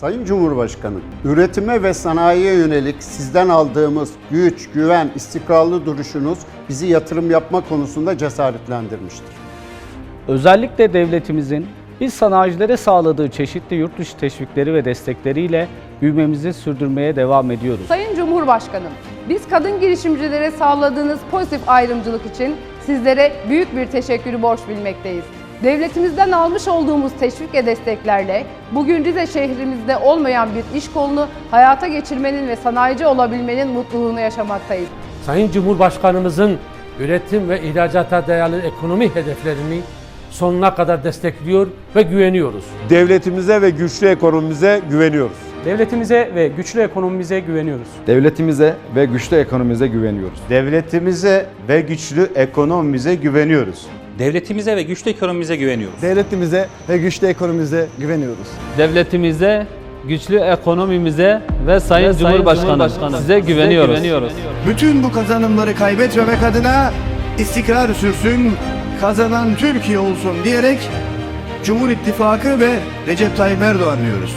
Sayın Cumhurbaşkanım, üretime ve sanayiye yönelik sizden aldığımız güç, güven, istikrarlı duruşunuz bizi yatırım yapma konusunda cesaretlendirmiştir. Özellikle devletimizin biz sanayicilere sağladığı çeşitli yurt dışı teşvikleri ve destekleriyle büyümemizi sürdürmeye devam ediyoruz. Sayın Cumhurbaşkanım, biz kadın girişimcilere sağladığınız pozitif ayrımcılık için sizlere büyük bir teşekkürü borç bilmekteyiz. Devletimizden almış olduğumuz teşvik ve desteklerle bugün Rize şehrimizde olmayan bir iş kolunu hayata geçirmenin ve sanayici olabilmenin mutluluğunu yaşamaktayız. Sayın Cumhurbaşkanımızın üretim ve ihracata dayalı ekonomi hedeflerini sonuna kadar destekliyor ve güveniyoruz. Devletimize ve güçlü ekonomimize güveniyoruz. Devletimize ve güçlü ekonomimize güveniyoruz. Devletimize ve güçlü ekonomimize güveniyoruz. Devletimize ve güçlü ekonomimize güveniyoruz. Devletimize ve güçlü ekonomimize güveniyoruz. Devletimize ve güçlü ekonomimize güveniyoruz. Devletimize, güçlü ekonomimize ve Sayın, Cumhurbaşkanım, size güveniyoruz. Bütün bu kazanımları kaybetmemek adına istikrar sürsün, kazanan Türkiye olsun diyerek Cumhur İttifakı ve Recep Tayyip Erdoğan diyoruz.